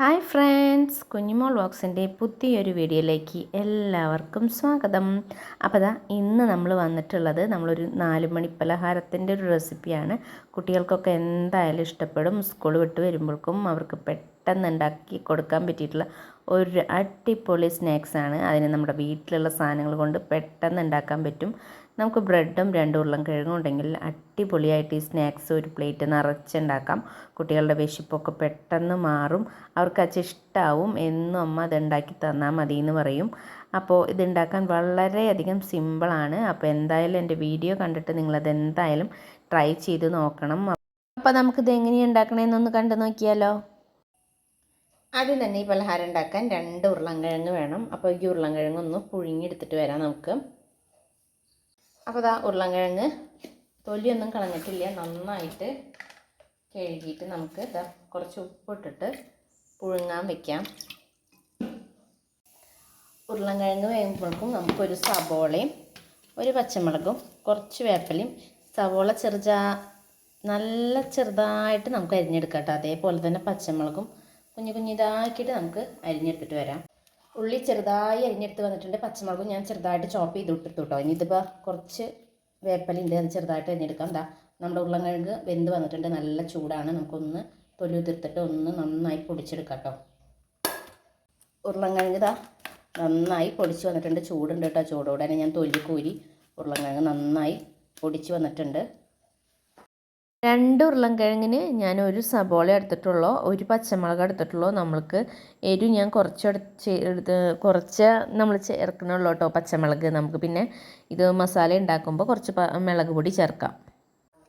Hi friends കുഞ്ഞുമോൾ ബോക്സിന്റെ പുതിയൊരു വീഡിയോയിലേക്ക് എല്ലാവർക്കും സ്വാഗതം. അപ്പോൾ ദാ ഇന്ന് നമ്മൾ വന്നിട്ടുള്ളത് നമ്മളൊരു നാല് മണി പലഹാരത്തിന്റെ ഒരു റെസിപ്പിയാണ്. കുട്ടികൾക്കൊക്കെ എന്തായാലും ഇഷ്ടപ്പെടും. സ്കൂൾ വിട്ട് വരുമ്പോഴേക്കും അവർക്ക് പെട്ടെന്ന് ഉണ്ടാക്കി കൊടുക്കാൻ പറ്റിയിട്ടുള്ള ഒരു അടിപൊളി സ്നാക്സാണ്. അതിന് നമ്മുടെ വീട്ടിലുള്ള സാധനങ്ങൾ കൊണ്ട് പെട്ടെന്ന് ഉണ്ടാക്കാൻ പറ്റും. നമുക്ക് ബ്രെഡും രണ്ട് ഉരുളൻകിഴങ്ങും ഉണ്ടെങ്കിൽ അടിപൊളിയായിട്ട് ഈ സ്നാക്സ് ഒരു പ്ലേറ്റ് നിറച്ചുണ്ടാക്കാം. കുട്ടികളുടെ വിശപ്പൊക്കെ പെട്ടെന്ന് മാറും. അവർക്ക് അത് ഇഷ്ടമാവും എന്നും അമ്മ അത് ഉണ്ടാക്കി തന്നാൽ മതി എന്ന് പറയും. അപ്പോൾ ഇതുണ്ടാക്കാൻ വളരെയധികം സിമ്പിളാണ്. അപ്പോൾ എന്തായാലും എന്റെ വീഡിയോ കണ്ടിട്ട് നിങ്ങളത് എന്തായാലും ട്രൈ ചെയ്ത് നോക്കണം. അപ്പോൾ നമുക്കിത് എങ്ങനെയാണ് ഉണ്ടാക്കണമെന്നൊന്ന് കണ്ടു നോക്കിയാലോ. ആദ്യം തന്നെ ഈ പലഹാരം ഉണ്ടാക്കാൻ രണ്ട് ഉരുളൻകിഴങ്ങ് വേണം. അപ്പോൾ ഈ ഉരുളൻകിഴങ്ങ് ഒന്ന് പുഴുങ്ങിയെടുത്തിട്ട് വരാം നമുക്ക്. അപ്പോൾ ഇതാ ഉരുളൻകിഴങ്ങ്. തൊലിയൊന്നും കളഞ്ഞിട്ടില്ല. നന്നായിട്ട് കഴുകിയിട്ട് നമുക്ക് ഇതാ കുറച്ച് ഉപ്പിട്ടിട്ട് പുഴുങ്ങാൻ വെക്കാം. ഉരുളൻകിഴങ്ങ് വേകുമ്പോഴേക്കും നമുക്കൊരു സബോളയും ഒരു പച്ചമുളകും കുറച്ച് വേപ്പലയും സവോള ചെറുതാ നല്ല ചെറുതായിട്ട് നമുക്ക് അരിഞ്ഞെടുക്കാം കേട്ടോ. അതേപോലെ തന്നെ പച്ചമുളകും കുഞ്ഞു കുഞ്ഞിതാക്കിയിട്ട് നമുക്ക് അരിഞ്ഞെടുത്തിട്ട് വരാം. ഉള്ളി ചെറുതായി അരിഞ്ഞെടുത്ത് വന്നിട്ടുണ്ട്. പച്ചമുളകും ഞാൻ ചെറുതായിട്ട് ചോപ്പ് ചെയ്ത് ഇട്ടിട്ടു കേട്ടോ ഇനി ഇതിപ്പോൾ കുറച്ച് വേപ്പലുണ്ട് അത് ചെറുതായിട്ട് അരിഞ്ഞെടുക്കാം. എന്താ നമ്മുടെ ഉരുളങ്കിഴങ്ങ് വെന്ത് വന്നിട്ടുണ്ട്. നല്ല ചൂടാണ്. നമുക്കൊന്ന് തൊലി ഉതിർത്തിട്ട് ഒന്ന് നന്നായി പൊടിച്ചെടുക്കാം കേട്ടോ ഉരുളങ്കിഴങ്ങ് ഇതാ നന്നായി പൊടിച്ച് വന്നിട്ടുണ്ട്. ചൂടുണ്ട് കേട്ടോ ചൂടോടെ ഞാൻ തൊലി കോരി ഉരുളൻകിഴങ്ങ് നന്നായി പൊടിച്ച് വന്നിട്ടുണ്ട്. രണ്ട് ഉരുളൻകിഴങ്ങിന് ഞാൻ ഒരു സബോള എടുത്തിട്ടുള്ളൂ ഒരു പച്ചമുളക് എടുത്തിട്ടുള്ളൂ. നമ്മൾക്ക് എരിവ് ഞാൻ കുറച്ച് എടുത്ത് കുറച്ച് നമ്മൾ ചേർക്കണുള്ളൂ കേട്ടോ പച്ചമുളക്. നമുക്ക് പിന്നെ ഇത് മസാല ഉണ്ടാക്കുമ്പോൾ കുറച്ച് മുളക് പൊടി ചേർക്കാം.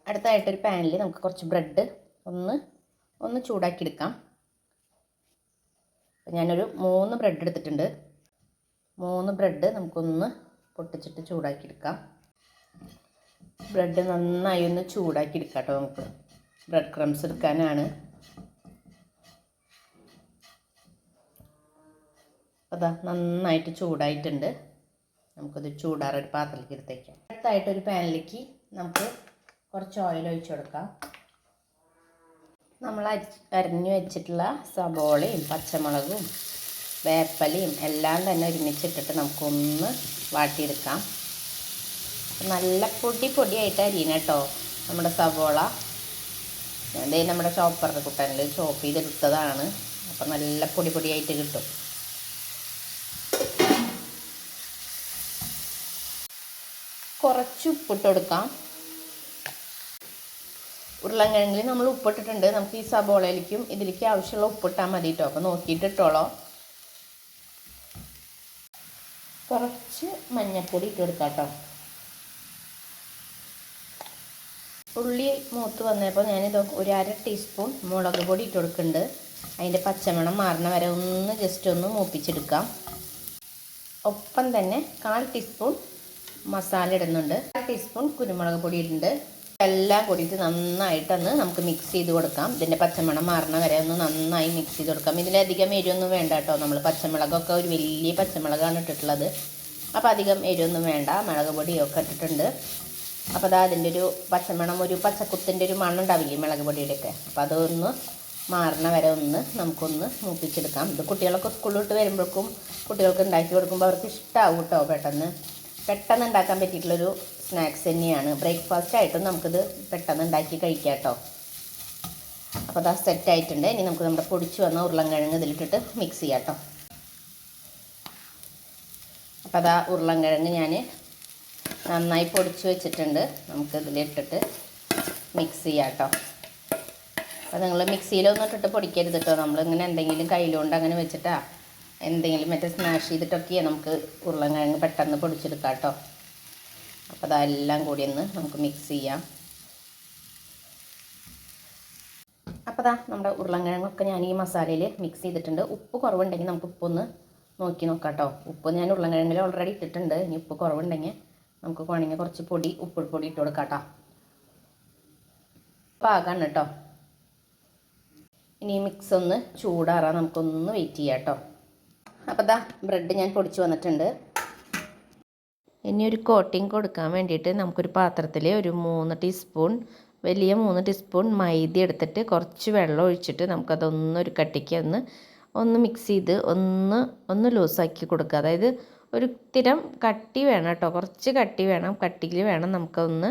അടുത്തായിട്ടൊരു പാനിൽ നമുക്ക് കുറച്ച് ബ്രെഡ് ഒന്ന് ഒന്ന് ചൂടാക്കി എടുക്കാം. ഞാനൊരു മൂന്ന് ബ്രെഡ് എടുത്തിട്ടുണ്ട്. മൂന്ന് ബ്രെഡ് നമുക്കൊന്ന് പൊട്ടിച്ചിട്ട് ചൂടാക്കി എടുക്കാം. ബ്രെഡ് നന്നായി ഒന്ന് ചൂടാക്കി എടുക്കാം കേട്ടോ നമുക്ക്. ബ്രെഡ് ക്രംസ് എടുക്കാനാണ്. അതാ നന്നായിട്ട് ചൂടായിട്ടുണ്ട്. നമുക്കത് ചൂടാറൊരു പാത്രത്തിലേക്ക് എടുത്തേക്കാം. അടുത്തായിട്ട് ഒരു പാനിലേക്ക് നമുക്ക് കുറച്ച് ഓയിൽ ഒഴിച്ചു കൊടുക്കാം. നമ്മൾ അരി അരിഞ്ഞു വെച്ചിട്ടുള്ള സബോളയും പച്ചമുളകും വേപ്പലയും എല്ലാം തന്നെ ഒരുമിച്ചിട്ടിട്ട് നമുക്കൊന്ന് വാട്ടിയെടുക്കാം. നല്ല പൊടി പൊടിയായിട്ട് അരിയണം കേട്ടോ. നമ്മുടെ സവോള. അതേ നമ്മുടെ ചോപ്പറിന്റെ കുട്ടനിൽ ചോപ്പ് ചെയ്തെടുത്തതാണ്. അപ്പം നല്ല പൊടി പൊടിയായിട്ട് കിട്ടും. കുറച്ച് ഉപ്പിട്ട് കൊടുക്കാം. ഉരുളങ്കിഴങ്ങിൽ നമ്മൾ ഉപ്പിട്ടിട്ടുണ്ട്. നമുക്ക് ഈ സബോളയിലേക്കും ഇതിലേക്ക് ആവശ്യമുള്ള ഉപ്പിട്ടാൽ മതി കേട്ടോ. അപ്പോൾ നോക്കിയിട്ട് ഇട്ടോളോ. കുറച്ച് മഞ്ഞൾപ്പൊടി ഇട്ട് കൊടുക്കാം കേട്ടോ. ഉള്ളി മൂത്ത് വന്നപ്പോൾ ഞാനിത് ഒരു അര ടീസ്പൂൺ മുളക് പൊടി ഇട്ട് കൊടുക്കുന്നുണ്ട്. അതിന്റെ പച്ചമണം മാറണ വരെ ഒന്ന് ജസ്റ്റ് ഒന്ന് മൂപ്പിച്ചെടുക്കാം. ഒപ്പം തന്നെ കാൽ ടീസ്പൂൺ മസാല ഇടുന്നുണ്ട്. കാൽ ടീസ്പൂൺ കുരുമുളക് പൊടി ഇടുന്നുണ്ട്. എല്ലാം കൂടിയിട്ട് നന്നായിട്ടൊന്ന് നമുക്ക് മിക്സ് ചെയ്ത് കൊടുക്കാം. ഇതിന്റെ പച്ചമണം മാറണ വരെ ഒന്ന് നന്നായി മിക്സ് ചെയ്ത് കൊടുക്കാം. ഇതിലധികം എരിവൊന്നും വേണ്ട കേട്ടോ. നമ്മൾ പച്ചമുളകൊക്കെ ഒരു വലിയ പച്ചമുളകാണ് ഇട്ടിട്ടുള്ളത്. അപ്പോൾ അധികം എരിവൊന്നും വേണ്ട. മുളക് പൊടിയൊക്കെ ഇട്ടിട്ടുണ്ട്. അപ്പോൾ അത് അതിന്റെ ഒരു പച്ചമണം ഒരു പച്ചക്കുത്തിന്റെ ഒരു മണ്ണുണ്ടാവില്ലേ മുളക് പൊടിയുടെയൊക്കെ. അപ്പോൾ അതൊന്ന് മാറണ വരെ ഒന്ന് നമുക്കൊന്ന് മൂപ്പിച്ചെടുക്കാം. ഇത് കുട്ടികളൊക്കെ സ്കൂളിൽ വിട്ട് വരുമ്പോഴേക്കും കുട്ടികൾക്ക് ഉണ്ടാക്കി കൊടുക്കുമ്പോൾ അവർക്ക് ഇഷ്ടമാവും കേട്ടോ പെട്ടെന്ന്. പെട്ടെന്ന് ഉണ്ടാക്കാൻ പറ്റിയിട്ടുള്ളൊരു സ്നാക്സ് തന്നെയാണ്. ബ്രേക്ക്ഫാസ്റ്റ് ആയിട്ടും നമുക്കിത് പെട്ടെന്ന് ഉണ്ടാക്കി കഴിക്കാം കേട്ടോ. അപ്പോൾ അത് സെറ്റ് ആയിട്ടുണ്ട്. ഇനി നമുക്ക് നമ്മുടെ പൊടിച്ച് വന്ന ഉരുളൻകിഴങ്ങ് ഇതിലിട്ടിട്ട് മിക്സ് ചെയ്യാം കേട്ടോ. അപ്പോൾ അതാ ഉരുളൻകിഴങ്ങ് ഞാൻ നന്നായി പൊടിച്ച് വെച്ചിട്ടുണ്ട്. നമുക്ക് ഇതിലിട്ടിട്ട് മിക്സ് ചെയ്യാം കേട്ടോ അപ്പോൾ നിങ്ങൾ മിക്സിയിലൊന്നും ഇട്ടിട്ട് പൊടിക്കരുത് കേട്ടോ നമ്മളിങ്ങനെ എന്തെങ്കിലും കയ്യിലുകൊണ്ട് അങ്ങനെ വെച്ചിട്ടാ എന്തെങ്കിലും മറ്റേ സ്മാഷ് ചെയ്തിട്ടൊക്കെ നമുക്ക് ഉരുളൻകിഴങ്ങ് പെട്ടെന്ന് പൊടിച്ചെടുക്കാം കേട്ടോ അപ്പോൾ അതെല്ലാം കൂടി ഒന്ന് നമുക്ക് മിക്സ് ചെയ്യാം. അപ്പോൾ അതാ നമ്മുടെ ഉരുളൻകിഴങ്ങൊക്കെ ഞാൻ ഈ മസാലയിൽ മിക്സ് ചെയ്തിട്ടുണ്ട്. ഉപ്പ് കുറവുണ്ടെങ്കിൽ നമുക്ക് ഉപ്പൊന്ന് നോക്കി നോക്കാം കേട്ടോ ഉപ്പ് ഞാൻ ഉരുളൻകിഴങ്ങിൽ ഓൾറെഡി ഇട്ടിട്ടുണ്ട്. ഇനി ഉപ്പ് കുറവുണ്ടെങ്കിൽ നമുക്ക് വേണമെങ്കിൽ കുറച്ച് പൊടി ഉപ്പ് പൊടി ഇട്ട് കൊടുക്കാം കേട്ടോ പാകാണ് കേട്ടോ. ഇനി മിക്സ് ഒന്ന് ചൂടാറാൻ നമുക്കൊന്ന് വെയിറ്റ് ചെയ്യാം കേട്ടോ. അപ്പോൾ ദാ ബ്രെഡ് ഞാൻ പൊടിച്ച് വന്നിട്ടുണ്ട്. ഇനി ഒരു കോട്ടിങ് കൊടുക്കാൻ വേണ്ടിയിട്ട് നമുക്കൊരു പാത്രത്തിൽ ഒരു മൂന്ന് ടീസ്പൂൺ വലിയ മൂന്ന് ടീസ്പൂൺ മൈദ എടുത്തിട്ട് കുറച്ച് വെള്ളം ഒഴിച്ചിട്ട് നമുക്കതൊന്നൊരു കട്ടിക്ക് ഒന്ന് ഒന്ന് മിക്സ് ചെയ്ത് ഒന്ന് ഒന്ന് ലൂസാക്കി കൊടുക്കുക. അതായത് ഒരു സ്ഥിരം കട്ടി വേണം കേട്ടോ. കുറച്ച് കട്ടി വേണം. കട്ടിയിൽ വേണം നമുക്കൊന്ന്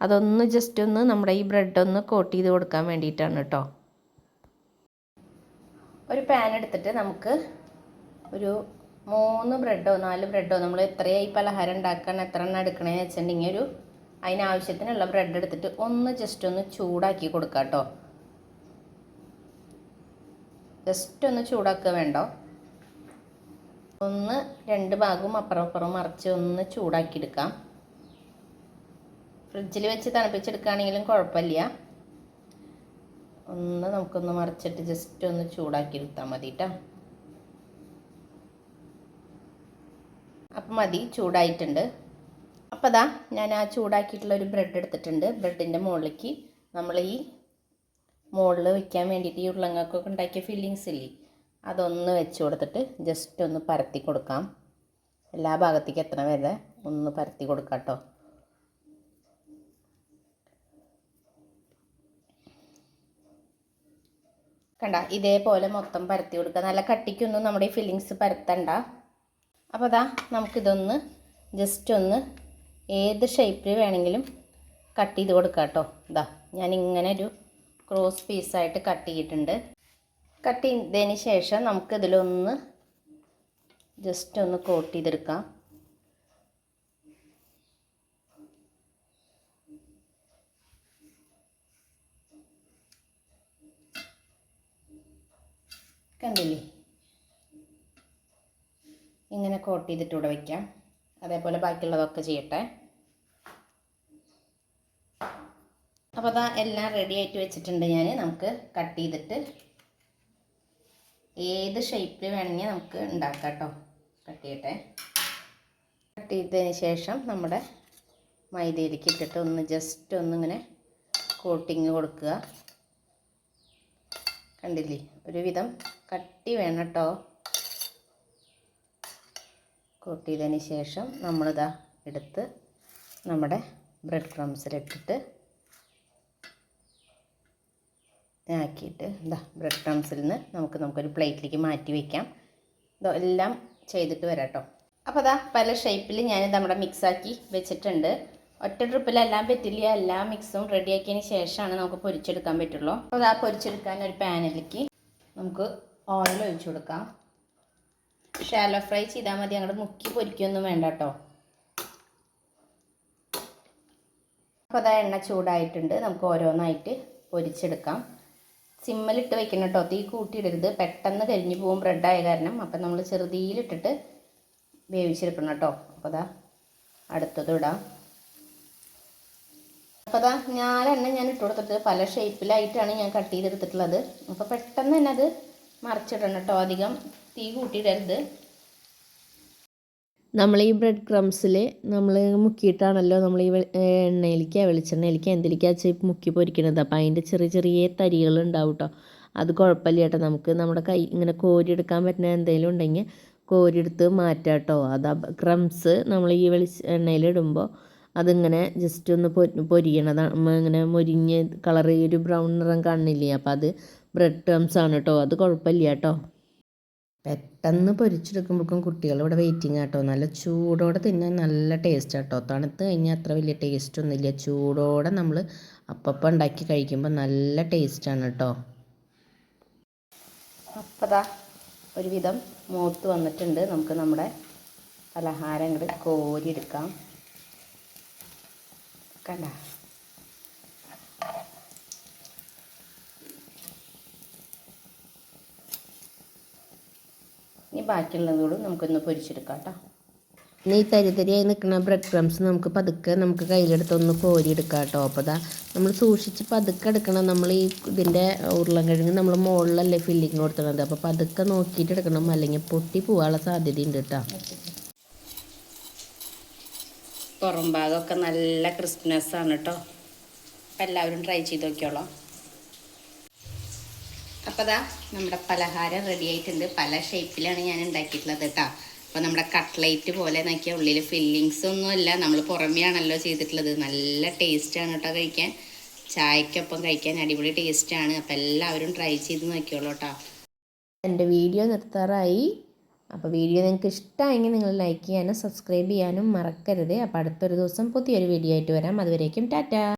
അതൊന്ന് ജസ്റ്റ് ഒന്ന് നമ്മുടെ ഈ ബ്രെഡ് ഒന്ന് കോട്ട് ചെയ്ത് കൊടുക്കാൻ വേണ്ടിയിട്ടാണ് കേട്ടോ. ഒരു പാൻ എടുത്തിട്ട് നമുക്ക് ഒരു മൂന്ന് ബ്രെഡോ നാല് ബ്രെഡോ നമ്മൾ എത്രയായി പലഹാരം ഉണ്ടാക്കാൻ എത്ര എണ്ണം എടുക്കണമെന്ന് വെച്ചിട്ടുണ്ടെങ്കിൽ ഒരു അതിനാവശ്യത്തിനുള്ള ബ്രെഡ് എടുത്തിട്ട് ഒന്ന് ജസ്റ്റ് ഒന്ന് ചൂടാക്കി കൊടുക്കുക കേട്ടോ. ജസ്റ്റ് ഒന്ന് ചൂടാക്കുക വേണ്ടോ? ഒന്ന് രണ്ട് ഭാഗവും അപ്പുറം അപ്പുറം മറിച്ച് ഒന്ന് ചൂടാക്കിയെടുക്കാം. ഫ്രിഡ്ജിൽ വെച്ച് തണുപ്പിച്ചെടുക്കുകയാണെങ്കിലും കുഴപ്പമില്ല. ഒന്ന് നമുക്കൊന്ന് മറിച്ചിട്ട് ജസ്റ്റ് ഒന്ന് ചൂടാക്കി എടുത്താൽ മതി കേട്ടോ അപ്പം മതി ചൂടായിട്ടുണ്ട്. അപ്പോൾ അതാ ഞാൻ ആ ചൂടാക്കിയിട്ടുള്ള ഒരു ബ്രെഡ് എടുത്തിട്ടുണ്ട്. ബ്രെഡിന്റെ മുകളിലേക്ക് നമ്മൾ ഈ മുകളിൽ വയ്ക്കാൻ വേണ്ടിയിട്ട് ഈ ഉരുളങ്ങൾക്കൊക്കെ ഉണ്ടാക്കിയ ഫില്ലിങ്സ് ഇല്ലേ? അതൊന്ന് വെച്ച് കൊടുത്തിട്ട് ജസ്റ്റ് ഒന്ന് പരത്തി കൊടുക്കാം. എല്ലാ ഭാഗത്തേക്കും എത്ര വരെ ഒന്ന് പരത്തി കൊടുക്കാം കേട്ടോ കണ്ട ഇതേപോലെ മൊത്തം പരത്തി കൊടുക്കുക നല്ല കട്ടിക്കൊന്നും നമ്മുടെ ഈ ഫില്ലിങ്സ് പരത്തണ്ട. അപ്പോൾ അതാ നമുക്കിതൊന്ന് ജസ്റ്റ് ഒന്ന് ഏത് ഷേപ്പിൽ വേണമെങ്കിലും കട്ട് ചെയ്ത് കൊടുക്കാം കേട്ടോ ഇതാ ഞാനിങ്ങനെ ഒരു ക്രോസ് പീസായിട്ട് കട്ട് ചെയ്തിട്ടുണ്ട്. കട്ട് ചെയ്തതിന് ശേഷം നമുക്കിതിലൊന്ന് ജസ്റ്റ് ഒന്ന് കോട്ട് ചെയ്തെടുക്കാം. കണ്ടില്ലേ? ഇങ്ങനെ കോട്ട് ചെയ്തിട്ട് ഇവിടെ വയ്ക്കാം അതേപോലെ ബാക്കിയുള്ളതൊക്കെ ചെയ്യട്ടെ. അപ്പോൾ അതാ എല്ലാം റെഡി ആയിട്ട് വെച്ചിട്ടുണ്ട് ഞാൻ നമുക്ക് കട്ട് ചെയ്തിട്ട് ഏത് ഷേപ്പിൽ വേണമെങ്കിൽ നമുക്ക് ഉണ്ടാക്കാം കേട്ടോ കട്ട് ചെയ്യട്ടെ. കട്ട് ചെയ്തതിന് ശേഷം നമ്മുടെ മൈദയിലേക്ക് ഇട്ടിട്ട് ഒന്ന് ജസ്റ്റ് ഒന്നിങ്ങനെ കോട്ടിങ് കൊടുക്കുക. കണ്ടില്ലേ? ഒരുവിധം കട്ടി വേണം കേട്ടോ കോട്ട് ചെയ്തതിന് ശേഷം നമ്മളിതാ എടുത്ത് നമ്മുടെ ബ്രെഡ് ക്രംസിലിട്ടിട്ട് ആക്കിയിട്ട് എന്താ ബ്രെഡ് ക്രംസിൽ നിന്ന് നമുക്ക് നമുക്കൊരു പ്ലേറ്റിലേക്ക് മാറ്റി വയ്ക്കാം എല്ലാം ചെയ്തിട്ട് വരാം കേട്ടോ അപ്പോൾ അതാ പല ഷേപ്പിൽ ഞാൻ നമ്മുടെ മിക്സാക്കി വെച്ചിട്ടുണ്ട്. ഒറ്റ ട്രിപ്പിലെല്ലാം പറ്റില്ല. എല്ലാ മിക്സും റെഡിയാക്കിയതിന് ശേഷമാണ് നമുക്ക് പൊരിച്ചെടുക്കാൻ പറ്റുള്ളൂ. അപ്പോൾ അതാ പൊരിച്ചെടുക്കാൻ ഒരു പാനിലേക്ക് നമുക്ക് ഓയിൽ ഒഴിച്ചു കൊടുക്കാം. ഷാലോ ഫ്രൈ ചെയ്താൽ മതി. അങ്ങോട്ട് മുക്കി പൊരിക്കൊന്നും വേണ്ട കേട്ടോ അപ്പോൾ അതാ എണ്ണ ചൂടായിട്ടുണ്ട്. നമുക്ക് ഓരോന്നായിട്ട് പൊരിച്ചെടുക്കാം. സിമ്മലിട്ട് വെക്കണം കേട്ടോ. തീ കൂട്ടിയിടരുത്. പെട്ടെന്ന് കരിഞ്ഞു പോകും ബ്രെഡായ കാരണം. അപ്പം നമ്മൾ ചെറുതീയിലിട്ടിട്ട് വേവിച്ചെടുക്കണം കേട്ടോ. അപ്പോൾ അതാ അടുത്തത് ഇടാം. അപ്പോൾ അതാ ഞാലെണ്ണ ഞാൻ ഇട്ട് കൊടുത്തിട്ട് പല ഷേപ്പിലായിട്ടാണ് ഞാൻ കട്ട് ചെയ്തെടുത്തിട്ടുള്ളത്. അപ്പോൾ പെട്ടെന്ന് തന്നെ അത് മറിച്ചിടണം കേട്ടോ. അധികം തീ കൂട്ടിയിടരുത്. നമ്മൾ ഈ ബ്രെഡ് ക്രംസിൽ നമ്മൾ മുക്കിയിട്ടാണല്ലോ നമ്മൾ ഈ എണ്ണയിലേക്ക് വെളിച്ചെണ്ണയിലേക്ക് എന്തിലേക്കാ മുക്കി പൊരിക്കണത്. അപ്പോൾ അതിന്റെ ചെറിയ ചെറിയ തരികൾ ഉണ്ടാവും കേട്ടോ അത് കുഴപ്പമില്ല കേട്ടോ നമുക്ക്. നമ്മുടെ കൈ ഇങ്ങനെ കോരിയെടുക്കാൻ പറ്റുന്ന എന്തെങ്കിലും ഉണ്ടെങ്കിൽ കോരിയെടുത്ത് മാറ്റാം കേട്ടോ അത് ക്രംസ് നമ്മൾ ഈ വെളിച്ച എണ്ണയിലിടുമ്പോൾ അതിങ്ങനെ ജസ്റ്റ് ഒന്ന് പൊരിയണതാണ് ഇങ്ങനെ മൊരിഞ്ഞ് കളർ ഒരു ബ്രൗൺ നിറം കാണില്ലേ അപ്പോൾ അത് ബ്രെഡ് ക്രംസ് ആണ് കേട്ടോ. അത് കുഴപ്പമില്ല കേട്ടോ. പെട്ടെന്ന് പൊരിച്ചെടുക്കുമ്പോഴേക്കും കുട്ടികൾ ഇവിടെ വെയിറ്റിംഗ് ആട്ടോ. നല്ല ചൂടോടെ തിന്നാൻ നല്ല ടേസ്റ്റ് ആട്ടോ. തണുത്ത് കഴിഞ്ഞാൽ അത്ര വലിയ ടേസ്റ്റ് ഒന്നുമില്ല. ചൂടോടെ നമ്മൾ അപ്പപ്പം ഉണ്ടാക്കി കഴിക്കുമ്പോൾ നല്ല ടേസ്റ്റാണ് കേട്ടോ അപ്പതാ ഒരുവിധം മൂത്ത് വന്നിട്ടുണ്ട്. നമുക്ക് നമ്മുടെ പലഹാരം ഇങ്ങോട്ട് കോരിയെടുക്കാം. കണ്ട? ഇനി കൂടെ നമുക്കൊന്ന് പൊരിച്ചെടുക്കാം കേട്ടോ. ഇനി ഈ തരിതരിയായി നിൽക്കുന്ന ബ്രെഡ് ക്രംസ് നമുക്ക് പതുക്കെ നമുക്ക് കയ്യിലെടുത്തൊന്ന് കോരിയെടുക്കാം കേട്ടോ. അപ്പോൾ ഇതാ നമ്മൾ സൂക്ഷിച്ച് പതുക്കെ എടുക്കണം. നമ്മൾ ഈ ഇതിന്റെ ഉരുളക്കിഴങ്ങ് നമ്മൾ മുകളിലല്ലേ ഫില്ലിങ് കൊടുത്തണത് അപ്പോൾ പതുക്കെ നോക്കിയിട്ട് എടുക്കണം. അല്ലെങ്കിൽ പൊട്ടി പോകാനുള്ള സാധ്യതയുണ്ട് കേട്ടോ. പുറം ഭാഗമൊക്കെ നല്ല ക്രിസ്മസ് ആണ് കേട്ടോ. എല്ലാവരും ട്രൈ ചെയ്ത് നോക്കിയോളാം അപ്പോൾ ദാ നമ്മുടെ പലഹാരം റെഡി ആയിട്ടുണ്ട്. പല ഷേപ്പിലാണ് ഞാൻ ഉണ്ടാക്കിയിട്ടുള്ളത് കേട്ടോ അപ്പോൾ നമ്മുടെ കട്ട്ലൈറ്റ് പോലെ നോക്കിയ ഉള്ളിൽ ഫില്ലിങ്സ് ഒന്നുമല്ല നമ്മൾ പുറമെയാണല്ലോ ചെയ്തിട്ടുള്ളത്. നല്ല ടേസ്റ്റാണ് കേട്ടോ കഴിക്കാൻ. ചായക്കൊപ്പം കഴിക്കാൻ അടിപൊളി ടേസ്റ്റാണ് അപ്പോൾ എല്ലാവരും ട്രൈ ചെയ്ത് നോക്കിയോളൂ കേട്ടോ എന്റെ വീഡിയോ നിർത്താറായി. അപ്പോൾ വീഡിയോ നിങ്ങൾക്ക് ഇഷ്ടമായെങ്കിൽ നിങ്ങൾ ലൈക്ക് ചെയ്യാനും സബ്സ്ക്രൈബ് ചെയ്യാനും മറക്കരുത്. അപ്പോൾ അടുത്തൊരു ദിവസം പുതിയൊരു വീഡിയോ ആയിട്ട് വരാം. അതുവരേക്കും ടാറ്റാ.